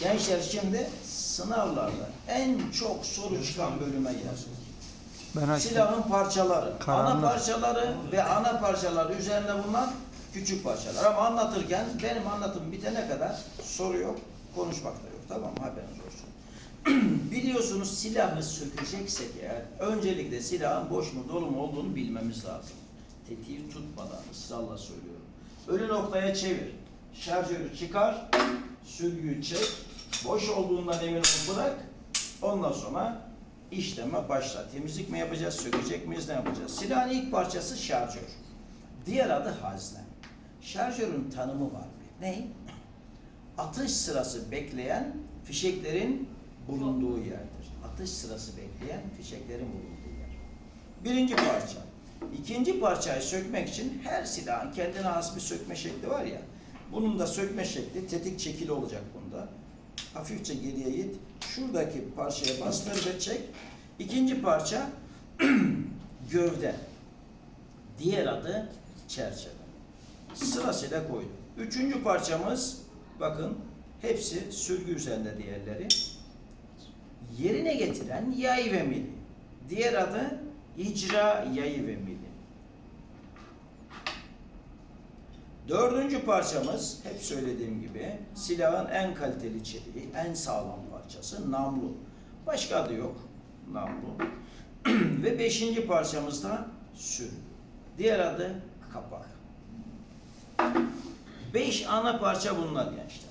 Gençler şimdi sınavlarda en çok soru çıkan bölüme. Ben açtım. Silahın parçaları, ana Karanlık. parçaları ve ana parçaları üzerinde bulunan küçük parçalar. Ama anlatırken benim anlatım bitene kadar soru yok, konuşmak da yok. Tamam mı? Haberiniz olsun. Biliyorsunuz silahı sökeceksek eğer öncelikle silahın boş mu dolu mu olduğunu bilmemiz lazım. Tetiği tutmadan ısrarla söylüyorum. Ölü noktaya çevir. Şarjörü çıkar, sürgüyü çek. Boş olduğundan emin ol bırak. Ondan sonra işleme başla. Temizlik mi yapacağız, sökecek miyiz, ne yapacağız? Silahın ilk parçası şarjör. Diğer adı hazne. Şarjörün tanımı var bir. Ne? Atış sırası bekleyen fişeklerin bulunduğu yerdir. Atış sırası bekleyen fişeklerin bulunduğu yer. Birinci parça. İkinci parçayı sökmek için her silahın kendine has bir sökme şekli var ya. Bunun da sökme şekli tetik çekili olacak bunda. Hafifçe geriye git. Şuradaki parçaya bastır ve çek. İkinci parça gövde. Diğer adı çerçeve. Sırasıyla koydum. Üçüncü parçamız bakın hepsi sürgü üzerinde diğerleri. Yerine getiren yay ve mili. Diğer adı icra yayı ve mili. Dördüncü parçamız hep söylediğim gibi silahın en kaliteli çeliği, en sağlam parçası namlu. Başka adı yok namlu. ve beşinci parçamız da sürgü. Diğer adı kapak. Beş ana parça bunlar gençler.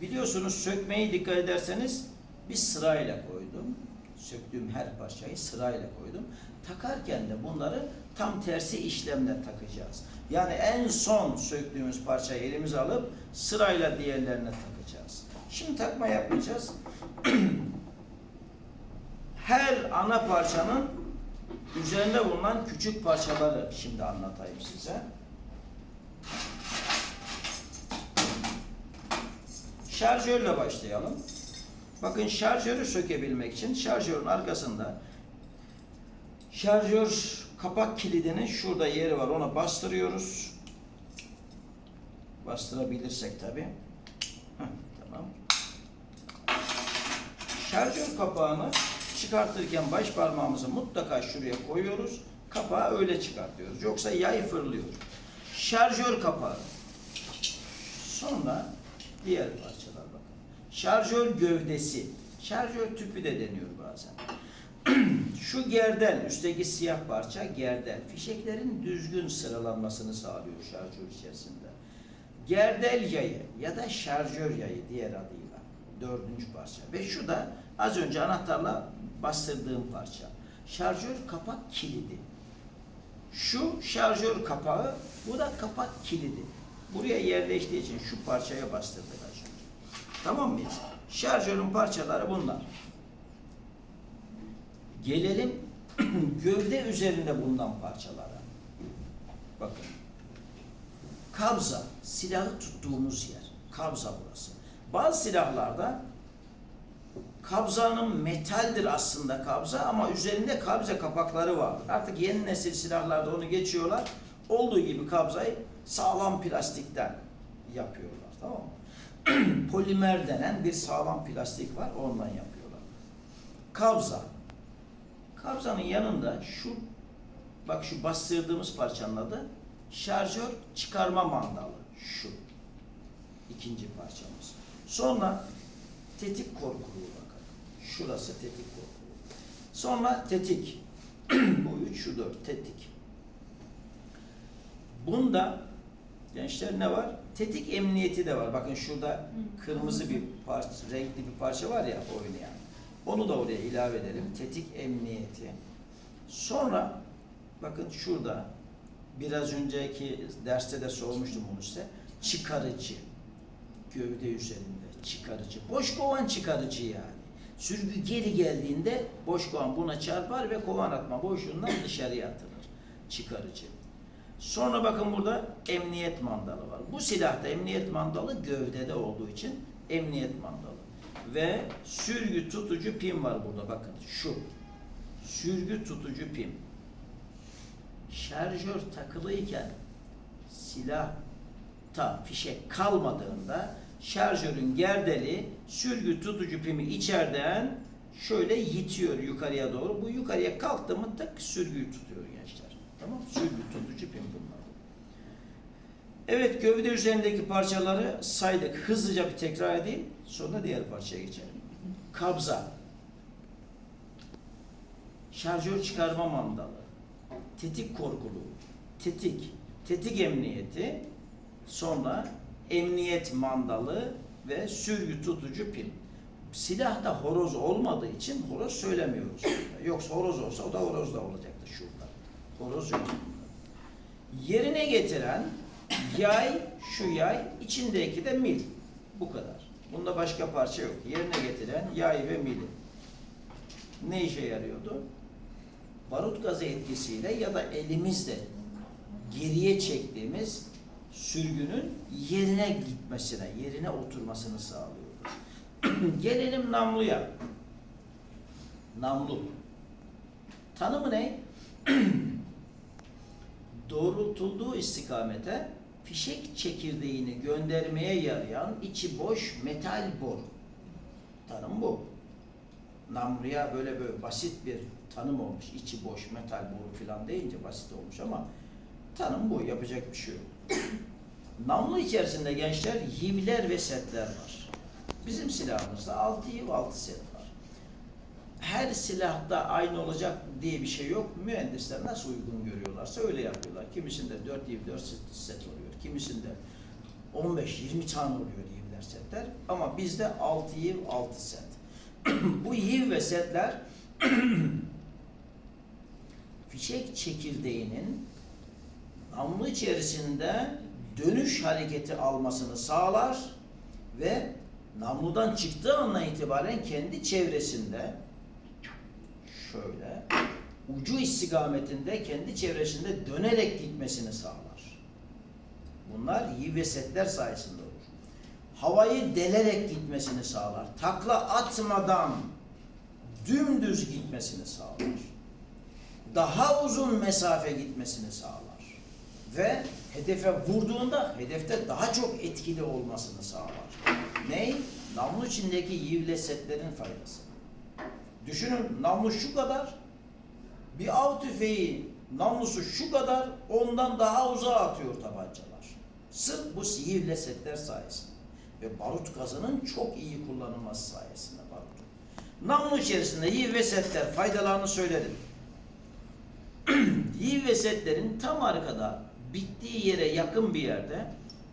Biliyorsunuz sökmeyi dikkat ederseniz bir sırayla koydum. Söktüğüm her parçayı sırayla koydum. Takarken de bunları tam tersi işlemle takacağız. Yani en son söktüğümüz parçayı elimize alıp sırayla diğerlerine takacağız. Şimdi takma yapmayacağız. her ana parçanın üzerinde bulunan küçük parçaları şimdi anlatayım size. Şarjörle başlayalım. Bakın şarjörü sökebilmek için şarjörün arkasında şarjör kapak kilidinin şurada yeri var. Ona bastırıyoruz. Bastırabilirsek tabi. Tamam. Şarjör kapağını çıkartırken baş parmağımızı mutlaka şuraya koyuyoruz. Kapağı öyle çıkartıyoruz. Yoksa yay fırlıyor. Şarjör kapağı. Sonra diğer parçalar bakın. Şarjör gövdesi. Şarjör tüpü de deniyor bazen. Şu gerdel, üstteki siyah parça gerdel. Fişeklerin düzgün sıralanmasını sağlıyor şarjör içerisinde. Gerdel yayı ya da şarjör yayı diğer adıyla. Dördüncü parça. Ve şu da az önce anahtarla bastırdığım parça. Şarjör kapak kilidi. Şu şarjör kapağı, bu da kapak kilidi. Buraya yerleştiği için şu parçaya bastırdık. Tamam mıyız? Şarjörün parçaları bunlar. Gelelim gövde üzerinde bulunan parçalara. Bakın. Kabza, silahı tuttuğumuz yer. Kabza burası. Bazı silahlarda kabzanın metaldir aslında kabza ama üzerinde kabza kapakları vardır. Artık yeni nesil silahlarda onu geçiyorlar. Olduğu gibi kabzayı sağlam plastikten yapıyorlar. Tamam mı? Polimer denen bir sağlam plastik var. Ondan yapıyorlar. Kabza. Kabzanın yanında şu bak şu bastırdığımız parçanın adı şarjör çıkarma mandalı. Şu. ikinci parçamız. Sonra tetik korkuluğu bakın. Şurası tetik korkuluğu. Sonra tetik. Bu üç, şu dört. Tetik. Bunda gençler ne var? Tetik emniyeti de var. Bakın şurada kırmızı bir parça, renkli bir parça var ya oynayan. Onu da oraya ilave edelim. Tetik emniyeti. Sonra bakın şurada biraz önceki derste de sormuştum bunu size. Çıkarıcı. Gövde üzerinde çıkarıcı. Boş kovan çıkarıcı yani. Sürgü geri geldiğinde boş kovan buna çarpar ve kovan atma boşluğundan dışarıya atılır. Çıkarıcı. Sonra bakın burada emniyet mandalı var. Bu silahta emniyet mandalı gövdede olduğu için emniyet mandalı. Ve sürgü tutucu pin var burada bakın şu. Sürgü tutucu pin. Şarjör takılıyken silahta fişek kalmadığında şarjörün gerdeli sürgü tutucu pimi içeriden şöyle yitiyor yukarıya doğru. Bu yukarıya kalktı mı tık sürgüyü tutuyor gençler. Tamam Sürgü tutucu bunlar. Evet gövde üzerindeki parçaları saydık. Hızlıca bir tekrar edeyim. Sonra diğer parçaya geçelim. Kabza. Şarjör çıkarma mandalı. Tetik korkulu. Tetik. Tetik emniyeti. Sonra emniyet mandalı ve sürgü tutucu pil. Silahta horoz olmadığı için horoz söylemiyoruz. Yoksa horoz olsa o da horoz da şurada. Horoz. Yerine getiren yay, şu yay, içindeki de mil. Bu kadar. Bunda başka parça yok. Yerine getiren yay ve mili. Ne işe yarıyordu? Barut gazı etkisiyle ya da elimizle geriye çektiğimiz sürgünün yerine gitmesine, yerine oturmasını sağlıyordu. Gelelim namluya. Namlu. Tanımı ne? Doğrultulduğu istikamete fişek çekirdeğini göndermeye yarayan içi boş metal boru. Tanım bu. Namluya böyle böyle basit bir tanım olmuş. İçi boş metal boru falan deyince basit olmuş ama tanım bu. Yapacak bir şey yok. Namlu içerisinde gençler yivler ve setler var. Bizim silahımızda 6 yiv 6 set. Her silahta aynı olacak diye bir şey yok. Mühendisler nasıl uygun görüyorlarsa öyle yapıyorlar. Kimisinde 4 yiv 4 set oluyor. Kimisinde 15-20 tane oluyor yivler setler. Ama bizde 6 yiv 6 set. Bu yiv ve setler fişek çekirdeğinin namlu içerisinde dönüş hareketi almasını sağlar ve namludan çıktığı andan itibaren kendi çevresinde şöyle ucu istikametinde kendi çevresinde dönerek gitmesini sağlar. Bunlar yiv ve setler sayesinde olur. Havayı delerek gitmesini sağlar. Takla atmadan dümdüz gitmesini sağlar. Daha uzun mesafe gitmesini sağlar. Ve hedefe vurduğunda hedefte daha çok etkili olmasını sağlar. Ney? Namlu içindeki yivle setlerin faydası. Düşünün namlu şu kadar, bir av tüfeği namlusu şu kadar, ondan daha uzağa atıyor tabancalar. Sırf bu yivle setler sayesinde ve barut gazının çok iyi kullanılması sayesinde barut. Namlu içerisinde yiv ve setler faydalarını söyledim. yiv ve setlerin tam arkada bittiği yere yakın bir yerde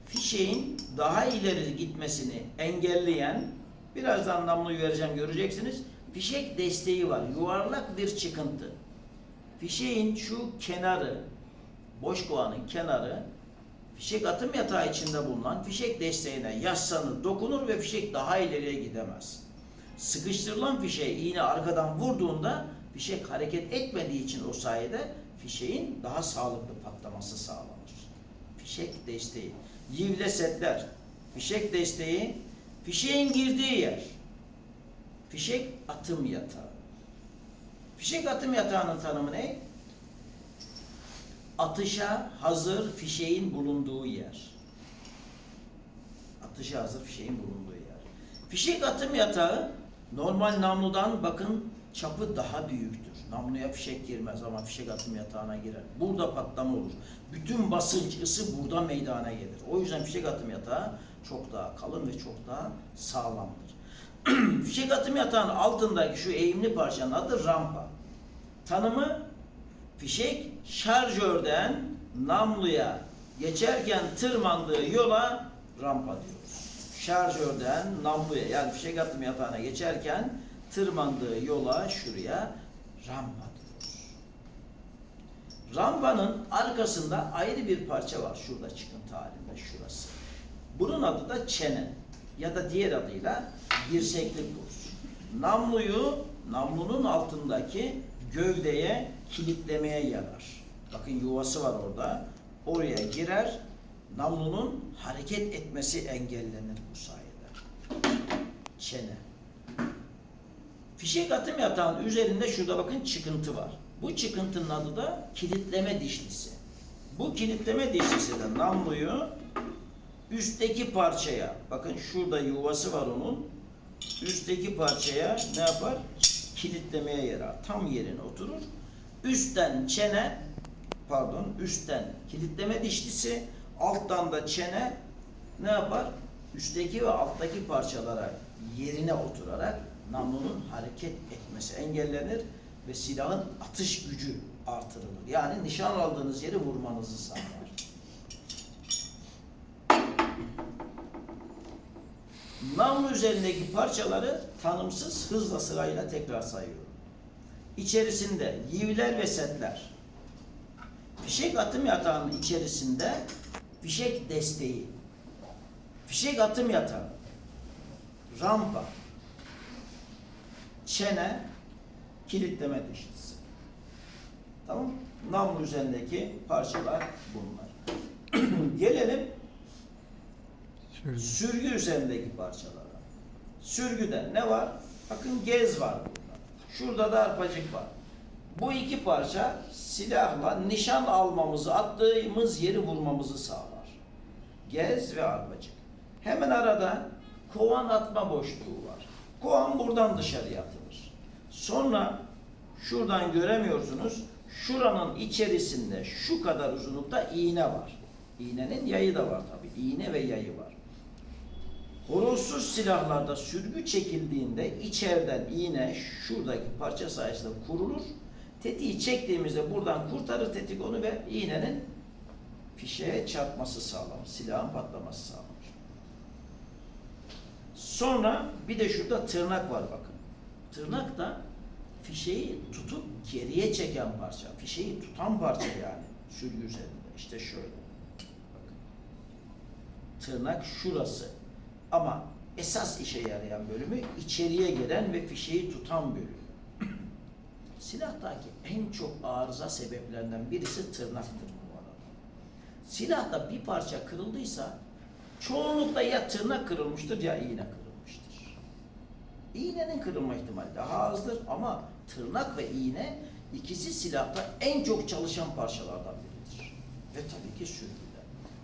fişeğin daha ileri gitmesini engelleyen birazdan namluyu vereceğim göreceksiniz. Fişek desteği var. Yuvarlak bir çıkıntı. Fişeğin şu kenarı boş kovanın kenarı fişek atım yatağı içinde bulunan fişek desteğine yaslanır, dokunur ve fişek daha ileriye gidemez. Sıkıştırılan fişeğe iğne arkadan vurduğunda fişek hareket etmediği için o sayede fişeğin daha sağlıklı patlaması sağlanır. Fişek desteği. Yivle setler. Fişek desteği. Fişeğin girdiği yer. Fişek atım yatağı. Fişek atım yatağının tanımı ne? Atışa hazır fişeğin bulunduğu yer. Atışa hazır fişeğin bulunduğu yer. Fişek atım yatağı normal namludan bakın çapı daha büyüktür. Namluya fişek girmez ama fişek atım yatağına girer. Burada patlama olur. Bütün basınç, ısı burada meydana gelir. O yüzden fişek atım yatağı çok daha kalın ve çok daha sağlamdır. fişek atım yatağının altındaki şu eğimli parçanın adı rampa. Tanımı fişek şarjörden namluya geçerken tırmandığı yola rampa diyoruz. Şarjörden namluya yani fişek atım yatağına geçerken tırmandığı yola şuraya rampa diyoruz. Rampanın arkasında ayrı bir parça var. Şurada çıkıntı halinde şurası. Bunun adı da çene ya da diğer adıyla dirseklik kurs. Namluyu namlunun altındaki gövdeye kilitlemeye yarar. Bakın yuvası var orada. Oraya girer. Namlunun hareket etmesi engellenir bu sayede. Çene. Fişek atım yatağının üzerinde şurada bakın çıkıntı var. Bu çıkıntının adı da kilitleme dişlisi. Bu kilitleme dişlisi de namluyu üstteki parçaya, bakın şurada yuvası var onun. Üstteki parçaya ne yapar? Kilitlemeye yarar. Tam yerine oturur. Üstten çene, pardon, üstten kilitleme dişlisi, alttan da çene ne yapar? Üstteki ve alttaki parçalara yerine oturarak namlunun hareket etmesi engellenir ve silahın atış gücü artırılır. Yani nişan aldığınız yeri vurmanızı sağlar. Namlu üzerindeki parçaları tanımsız hızla sırayla tekrar sayıyorum. İçerisinde yivler ve setler. Fişek atım yatağının içerisinde fişek desteği, fişek atım yatağı, rampa, çene, kilitleme dişlisi. Tamam Namlu üzerindeki parçalar bunlar. Gelelim Şöyle. Sürgü üzerindeki parçalara. Sürgüde ne var? Bakın gez var burada. Şurada da arpacık var. Bu iki parça silahla nişan almamızı, attığımız yeri vurmamızı sağlar. Gez ve arpacık. Hemen arada kovan atma boşluğu var. Kovan buradan dışarıya atılır. Sonra şuradan göremiyorsunuz. Şuranın içerisinde şu kadar uzunlukta iğne var. İğnenin yayı da var tabi. İğne ve yayı var. Horozsuz silahlarda sürgü çekildiğinde içeriden iğne şuradaki parça sayesinde kurulur. Tetiği çektiğimizde buradan kurtarır tetik onu ve iğnenin fişeğe çarpması sağlanır. Silahın patlaması sağlanır. Sonra bir de şurada tırnak var bakın. Tırnak da fişeği tutup geriye çeken parça. Fişeği tutan parça yani sürgü üzerinde. İşte şöyle. Bakın. Tırnak şurası. Ama esas işe yarayan bölümü içeriye gelen ve fişeği tutan bölüm. Silahtaki en çok arıza sebeplerinden birisi tırnaktır bu arada. Silahta bir parça kırıldıysa çoğunlukla ya tırnak kırılmıştır ya iğne kırılmıştır. İğnenin kırılma ihtimali daha azdır ama tırnak ve iğne ikisi silahta en çok çalışan parçalardan biridir. Ve tabii ki sürgüde.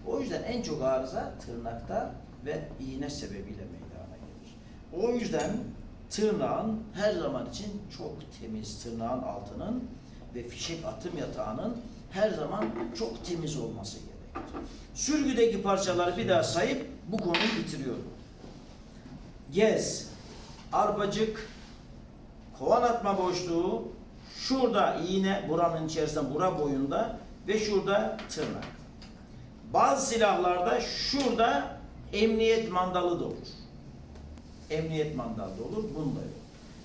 O yüzden en çok arıza tırnakta ve iğne sebebiyle meydana gelir. O yüzden tırnağın her zaman için çok temiz, tırnağın altının ve fişek atım yatağının her zaman çok temiz olması gerekir. Sürgüdeki parçaları bir daha sayıp bu konuyu bitiriyorum. Gez, arpacık, kovan atma boşluğu, şurada iğne buranın içerisinde, bura boyunda ve şurada tırnak. Bazı silahlarda şurada emniyet mandalı da olur. Emniyet mandalı da olur, bunda yok.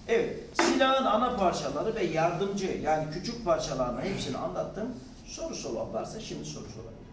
Evet, silahın ana parçaları ve yardımcı yani küçük parçalarını hepsini anlattım. Soru soran varsa şimdi soru sorabilir.